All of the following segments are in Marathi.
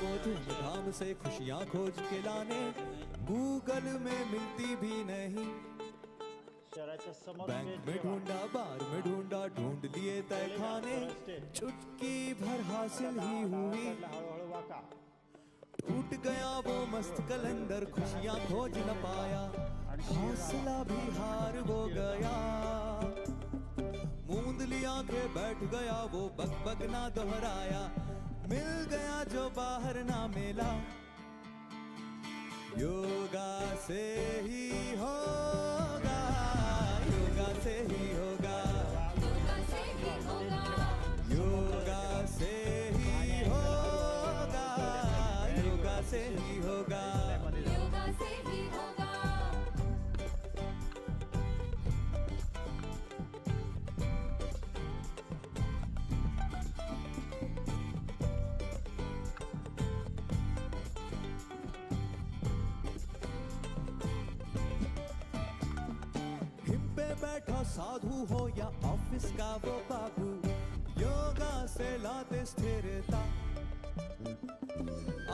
वो धूमधाम से खुशियाँ खोज के लाने, गूगल में मिलती भी नहीं। बैंक में ढूंढा, बार में ढूंढा, ढूंढ लिए तय खाने चुटकी भर हासिल ही हुई। टूट गया वो मस्त कलंदर, खुशियाँ खोज न पाया। हौसला भी हार हो गया। मूंद लिया आँखें, बैठ गया वो, बक बक ना दोहराया। मिल गया जो बाहर ना मिला। योगा से ही होगा बैठा साधु हो या ऑफ़िस का वो बाबू, योगा से लाते स्थिरता।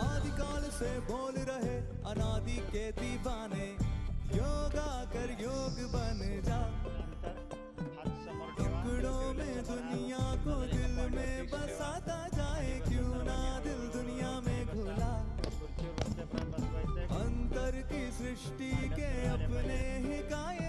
आदिकाल से बोल रहे अनादि के दीवाने, योगा कर योग बन जा। टुकड़ों में दुनिया को दिल में बसाता जाए, क्यों ना दिल दुनिया में घुला। अंतर की सृष्टि के अपने ही कायदे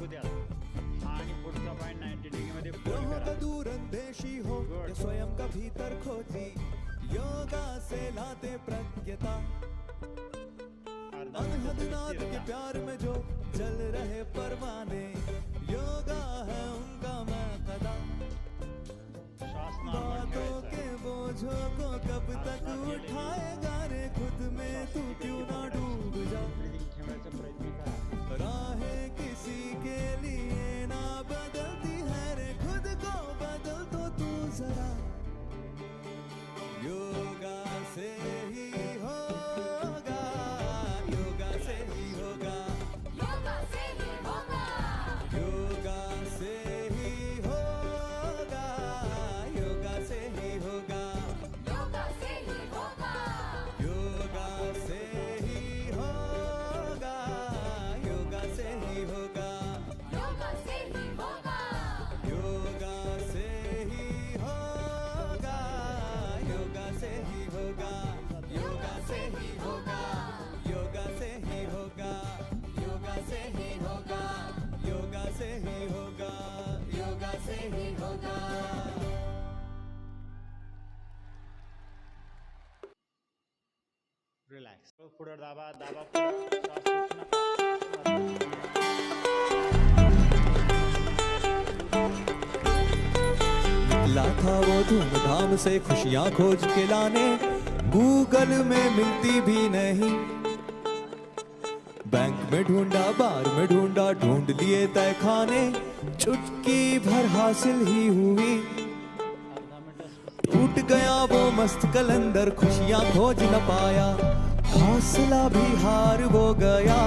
कानाला द्या आणि पुढचा पाय नाईन्टी डिग्री मध्ये fold करा. तो दूर अंदेशी हो या स्वयं का भीतर खोजी। योगा से लाते प्रज्ञता। अर्धा अनहद मिनिट नाद के. प्यार में जो जल रहे परवाने योगा है उनका मैं कदा। श्वास बातों ठेवायचा. के बोझों को कब तक उठाएगा रे खुद में तू क्यों ना डूब जा? ठेवायचा प्रयत्न करा। দিকে होगा योगा से ही होगा योगा से ही होगा योगा से ही होगा योगा से ही होगा योगा से ही होगा। रिलॅक्स पुढे दाबा दाबा निकला था वो धूमधाम से खुशियाँ खोज के लाने गूगल में मिलती भी नहीं। बैंक में ढूंढा, बार में ढूंढा, ढूंढ लिए तय खाने। चुटकी भर हासिल ही हुई। टूट गया वो मस्त कलंदर, खुशियाँ खोज न पाया। हौसला भी हार वो गया।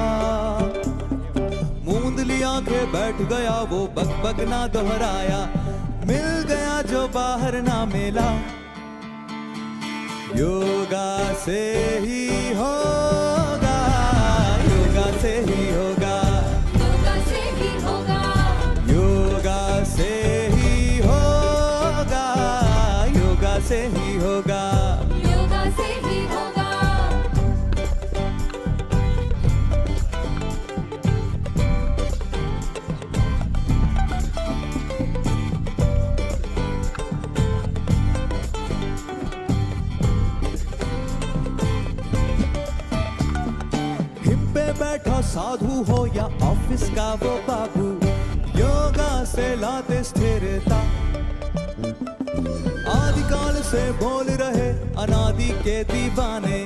मूंद ली आँखें, बैठ गया वो बक बक ना दोहराया। मिल गया जो बाहर ना मिला। योगा से ही होगा योगा से ही साधु हो या ऑफ़िस का वो बाबू, योगा से लाते स्थिरता। आदिकाल से बोल रहे अनादि के दीवाने,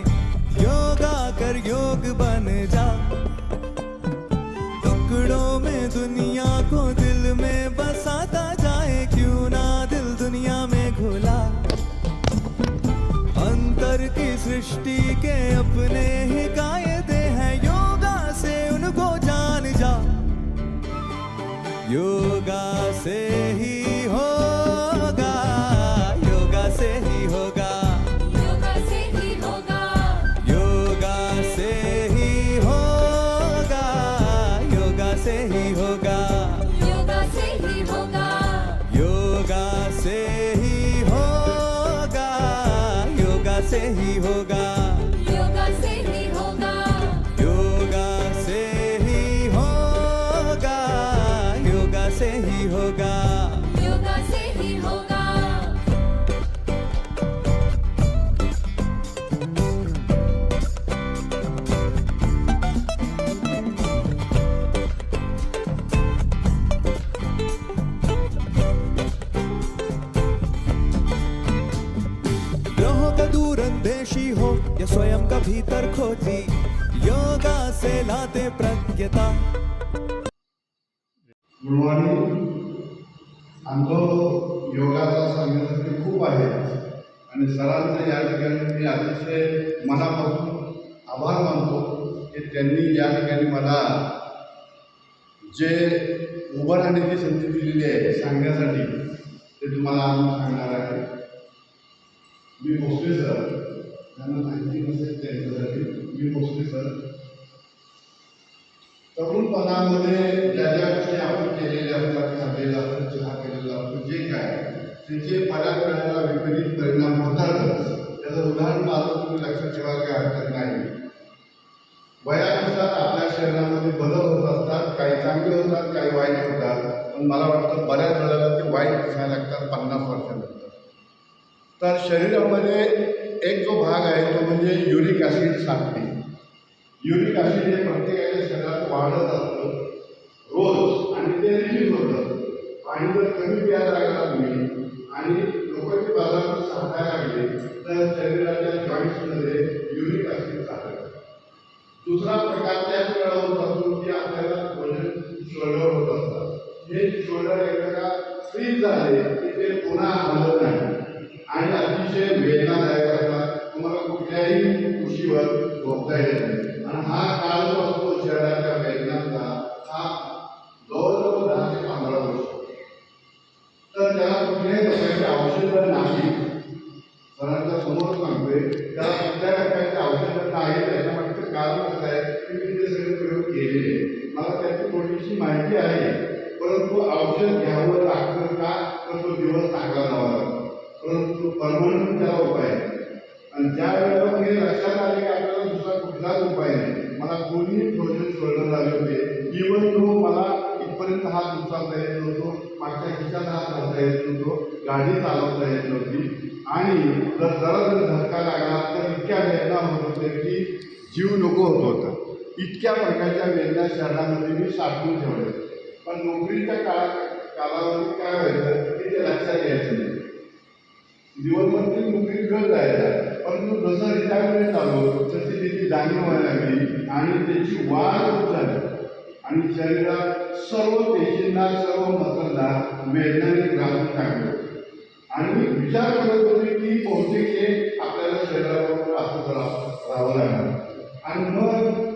योगा कर योग बन जा। टुकड़ों में दुनिया को दिल में बसाता जाए, क्यों ना दिल दुनिया में घुला? अंतर की सृष्टि के अपने ही योगा से ही होगा। योगा से ही होगा। ग्रहों का दूर अंदेशी हो या स्वयं का भीतर खोजी। योगा से लाते प्रज्ञता। अनुभव योगाचा सांगण्यासाठी खूप आहे आणि सरांचं या ठिकाणी मी अतिशय मनापासून आभार मानतो की त्यांनी या ठिकाणी मला जे उभं राहण्याची संधी दिलेली आहे सांगण्यासाठी ते तुम्हाला आम्ही सांगणार आहे. मी भोसले सर. त्यांना माहिती नसेल त्यांच्यासाठी. मी भोसले सर. तरुणपणामध्ये ज्या ज्या गोष्टी आपण केलेल्या असतात खाल्लेल्या असतात चहा केलेला असतो जे काय त्याचे बऱ्याच वेळेला विपरीत परिणाम होतातच. त्याचं उदाहरण माझं तुम्ही लक्षात ठेवा काय हरकत नाही. वयानुसार आपल्या शरीरामध्ये बदल होत असतात काही चांगले होतात काही वाईट होतात. पण मला वाटतं बऱ्याच वेळेला ते वाईट दिसायला लागतात पन्नास वर्षानंतर. तर शरीरामध्ये एक जो भाग आहे तो म्हणजे युरिक ॲसिड साखळी युरिक ॲसिड हे प्रत्येकाच्या शरीरात वाढत असतं. रोज. आणि ते रिलीज होतं. पाणी जर कमी प्यायला लागला तुम्ही. आणि लोकांचे बाजार सांगायला लागले. तर शरीराच्या जॉईंट्समध्ये युरिक ॲसिड साठतं दुसरा प्रकार त्याच वेळा होत असतो की आपल्याला वजन शोल्डर होत असतात हे शोल्डर एकदा फ्री झाले की ते पुन्हा हलत नाही. आणि अतिशय वेदनादायक असतात तुम्हाला कुठल्याही कृषीवर झोपता येत नाही. आणि हा काळ जो असतो शरीराच्या वेदनांचा हा जवळजवळ दहा ते पंधरा वर्ष तर त्याला कुठल्याही प्रकारचे औषधं नाही. सरांच्या समोर सांगतोय त्याला कुठल्या प्रकारचे आवश्यकता नाही त्याच्यामागचं कारण असं आहे की मी ते सगळे प्रयोग केलेले मला त्याची थोडीशी माहिती आहे परंतु औषध घ्यावं लागतं का तर तो दिवस चांगला जावा लागतो. परंतु परमनंट त्याला उपाय आहे. आणि ज्या वेळेला हे लक्षात आले की आपल्याला दुसरा कुठलाच उपाय हात उचलता येत नव्हतो मागच्या खिशात हात घालता येत नव्हतो गाडी चालवता येत नव्हती आणि जर जरा जर धक्का लागला तर इतक्या वेदना होत होत्या की जीव नको होत होता. इतक्या प्रकारच्या वेदना शहरामध्ये मी साठवून ठेवल्या. पण नोकरीच्या काळा कालावधी काय व्हायचं की ते लक्षात यायचं नाही. दिवसभर नोकरी घेऊन जायचा. परंतु जसं रिटायरमेंट झालो तशी त्याची जाणीव व्हायला लागली आणि त्याची वाढ होत झाली. आणि शरीरात सर्व पेशींना सर्व मसलला वेदनाने घालून टाकलं आणि विचार करत होते की बहुतेक हे आपल्याला शरीरावर असं करावं राहावं लागणार आणि मग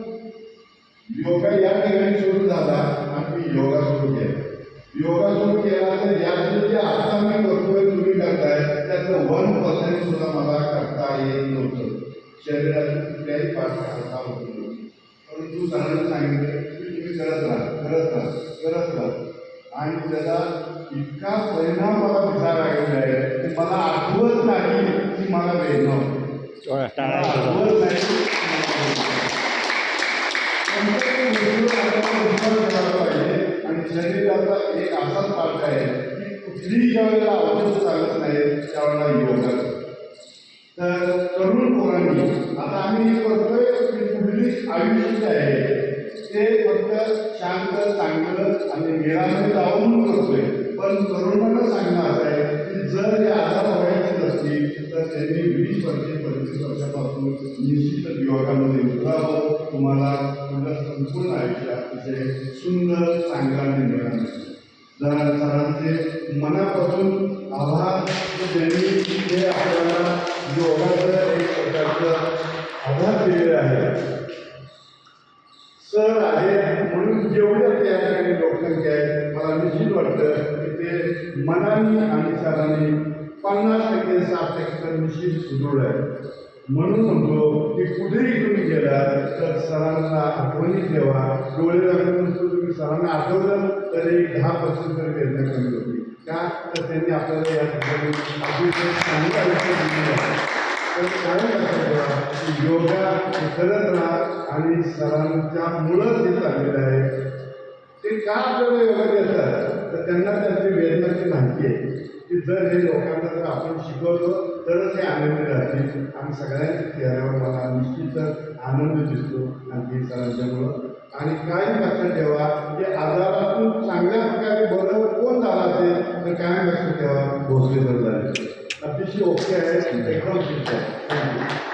योगा या ठिकाणी सुरू झाला आणि मी योगा सुरू केला. योगा सुरू केला तर यातलं जे आता मी करतोय तुम्ही करताय त्याचं वन पर्सेंट सुद्धा मला करता येत नव्हतं. शरीराच्या कुठल्याही पाठ करता होत नव्हतं. परंतु सरांनी सांगितलं करत राहा करत राहा करत राहा. आणि त्याचा इतका परिणाम मला दिसायला लागलेला आहे की मला आठवत नाही की मला वेदना आठवत नाही. आणि शरीराचा एक असाच पाठ आहे की कुठलीही ज्या वेळेला औषध चालत नाही त्यावेळेला योगा तर तरुण पोरांनी आता आम्ही करतोय की पुढली आयुष्य आहे ते शांत चांगलं आणि निरामय लावून करतोय. पण तरुणांना सांगणं असं आहे की जर या आजार व्हायचे नसतील तर त्यांनी वीस वर्षे पंचवीस वर्षापासून निश्चितच विभागामध्ये उतरावं तुम्हाला तुमच्या संपूर्ण आयुष्य अतिशय सुंदर चांगला आणि निरामय सरांचे मनापासून आभार त्यांनी ते आपल्याला योगाचं एक प्रकारचं आधार दिलेले आहे. सर आहे म्हणून जेवढं त्या ठिकाणी लोकसंख्या आहे मला निश्चित वाटतं की ते मनाने आणि सरांनी पन्नास टक्के साठ टक्के तर निश्चित सुदृढ आहे म्हणून म्हणतो की कुठेही तुम्ही गेला तर सरांना आठवणी ठेवा. डोळे लागून तुम्ही सरांना आठवलं तर एक दहा पर्सेंट तरी वेदना कमी होती. का तर त्यांनी आपल्याला या ठिकाणी अतिशय चांगलं तर काय ठेवा योगा हे करत राहा आणि सरांच्या मुळंच हे चाललेलं आहे ते का आपल्याला योगा देतात तर त्यांना त्यांची वेदनाची माहिती आहे की जर हे लोकांना जर आपण शिकवतो तरच हे आनंदी राहतील आणि सगळ्यांच्या चेहऱ्यावर मला निश्चितच आनंद दिसतो आणखी सरांच्यामुळं आणि काय लक्षात ठेवा की आजारातून चांगल्या प्रकारे बरं कोण झाला असेल तर काय लक्षात ठेवा Bhosale sir La PCO che è il.